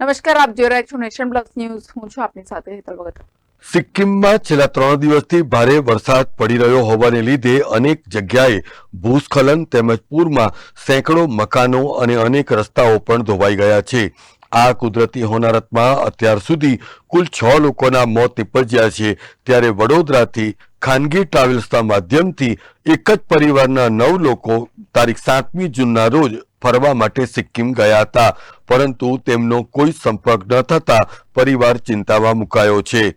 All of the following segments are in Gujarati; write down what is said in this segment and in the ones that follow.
નમસ્કાર, આપ જોઈ રહ્યા છો નેશન પ્લસ ન્યૂઝ. હું છું આપની સાથે હેતલ ભગત. સિક્કિમમાં છેલ્લા ત્રણ દિવસથી ભારે વરસાદ પડી રહ્યો હોવાને લીધે અનેક જગ્યાએ ભૂસ્ખલન તેમજ પૂરમાં સેંકડો મકાનો અને અનેક રસ્તાઓ પણ ધોવાઈ ગયા છે. આ કુદરતી હોનારતમાં અત્યાર સુધી કુલ છ લોકોના મોત નિપજ્યા છે. ત્યારે વડોદરાથી ખાનગી ટ્રાવેલ્સના માધ્યમથી એક જ પરિવારના નવ લોકો તારીખ સાતમી જૂનના રોજ ફરવા માટે સિક્કિમ ગયા હતા. પરંતુ તેમનો કોઈ સંપર્ક ન થતા પરિવાર ચિંતામાં મુકાયો છે.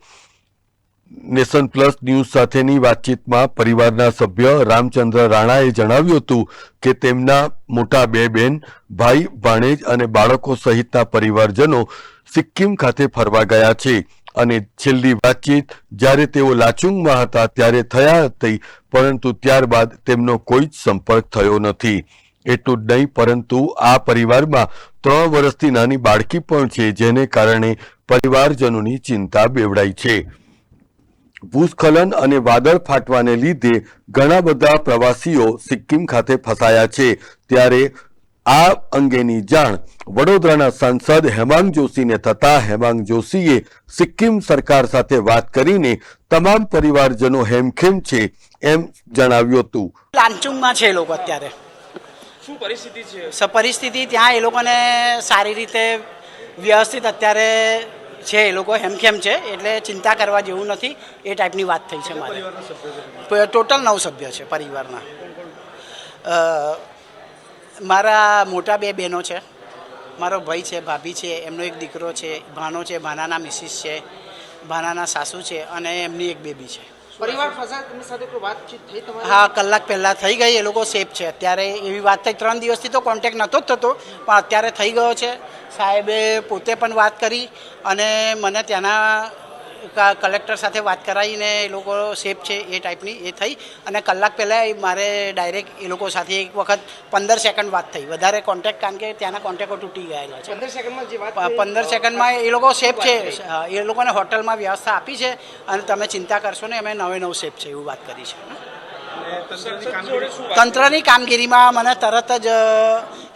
નેશન પ્લસ ન્યૂઝ સાથેની વાતચીતમાં પરિવારના સભ્ય રામચંદ્ર રાણાએ જણાવ્યું હતું કે તેમના મોટા બે બેન, ભાઈ ભાણેજ અને બાળકો સહિતના પરિવારજનો સિક્કિમ ખાતે ફરવા ગયા છે. અને છેલ્લી વાતચીત જ્યારે તેઓ લાચુંગમાં હતા ત્યારે થયા હતી, પરંતુ ત્યારબાદ તેમનો કોઈ જ સંપર્ક થયો નથી. એટલું જ નહીં, પરંતુ આ પરિવારમાં ત્રણ વર્ષથી નાની બાળકી પણ છે, જેને કારણે પરિવારજનોની ચિંતા બેવડાઈ છે. ભૂસ્ખલન અને વાદળ ફાટવાને લીધે ઘણા બધા પ્રવાસીઓ સિક્કિમ ખાતે ફસાયા છે. ત્યારે આ અંગેની જાણ વડોદરાના સાંસદ હેમાંગ જોશીને થતા હેમાંગ જોશીએ સિક્કિમ સરકાર સાથે વાત કરીને તમામ પરિવારજનો હેમખેમ છે એમ જણાવ્યું હતું. લાંચુંગમાં છે એ લોકો અત્યારે. શું પરિસ્થિતિ છે? પરિસ્થિતિ ત્યાં એ લોકોને સારી રીતે વ્યવસ્થિત અત્યારે છે એ લોકો હેમખેમ છે એટલે ચિંતા કરવા જેવું નથી એ ટાઈપની વાત થઈ છે મારે. ટોટલ નવ સભ્ય છે પરિવારના. મારા મોટા બે બહેનો છે મારો ભાઈ છે ભાભી છે એમનો એક દીકરો છે ભાનો છે ભાનાના મિસિસ છે ભાનાના સાસુ છે અને એમની એક બેબી છે. પરિવાર સાથે કોઈ વાતચીત થઈ તમારી? હા, કલાક પહેલાં થઈ ગઈ, એ લોકો સેફ છે. અત્યારે એવી વાત થઈ, ત્રણ દિવસથી તો કોન્ટેક નહોતો જ થતો, પણ અત્યારે થઈ ગયો છે. સાહેબે પોતે પણ વાત કરી અને મને ત્યાંના કલેક્ટર સાથે વાત કરાવીને એ લોકો સેફ છે એ ટાઈપની એ થઈ. અને કલાક પહેલાં મારે ડાયરેક્ટ એ લોકો સાથે એક વખત પંદર સેકન્ડ વાત થઈ. વધારે કોન્ટેક્ટ કારણ કે ત્યાંના કોન્ટેક્ટો તૂટી ગયેલા છે. પંદર સેકન્ડમાં જે વાત પંદર સેકન્ડમાં એ લોકો સેફ છે. એ લોકોને હોટલમાં વ્યવસ્થા આપી છે અને તમે ચિંતા કરશો ને અમે નવે નવ સેફ છે એવું વાત કરી છે. તંત્રની કામગીરીમાં મને તરત જ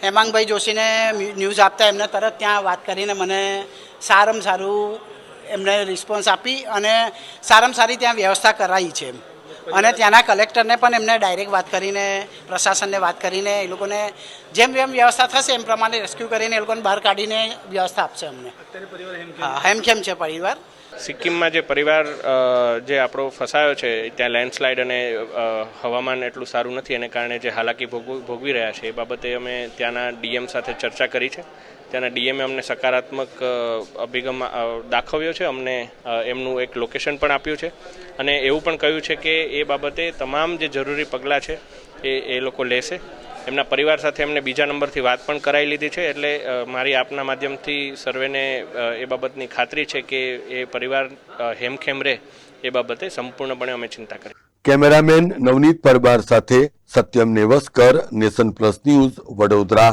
હેમાંગભાઈ જોશીને ન્યૂઝ આપતા એમને તરત ત્યાં વાત કરીને મને સારામાં સારું એમને રિસ્પોન્સ આપી અને સારામાં સારી ત્યાં વ્યવસ્થા કરાવી છે. એમ અને ત્યાંના કલેક્ટરને પણ એમને ડાયરેક્ટ વાત કરીને પ્રશાસનને વાત કરીને એ લોકોને જેમ જેમ વ્યવસ્થા થશે એમ પ્રમાણે રેસ્ક્યુ કરીને એ લોકોને બહાર કાઢીને વ્યવસ્થા આપશે અમને. હા હેમખેમ છે પરિવાર? સિક્કિમમાં જે પરિવાર જે આપણો ફસાયો છે ત્યાં લેન્ડસ્લાઇડ અને હવામાન એટલું સારું નથી એને કારણે જે હાલાકી ભોગવ- ભોગવી રહ્યા છે એ બાબતે અમે ત્યાંના ડીએમ સાથે ચર્ચા કરી છે. ત્યાંના ડીએમએ અમને સકારાત્મક અભિગમ દાખવ્યો છે. અમને એમનું એક લોકેશન પણ આપ્યું છે. અને એવું પણ કહ્યું છે કે એ બાબતે તમામ જે જરૂરી પગલાં છે એ એ લોકો લેશે. એમના પરિવાર સાથે એમને બીજા નંબરથી વાત પણ કરાવી લીધી છે. એટલે મારી આપના માધ્યમથી સર્વેને એ બાબતની ખાતરી છે કે એ પરિવાર હેમખેમ રહે એ બાબતે સંપૂર્ણપણે અમે ચિંતા કરી કેમેરામેન નવનીત પરમાર સાથે Satyam Nevaskar, nation plus news Vadodara.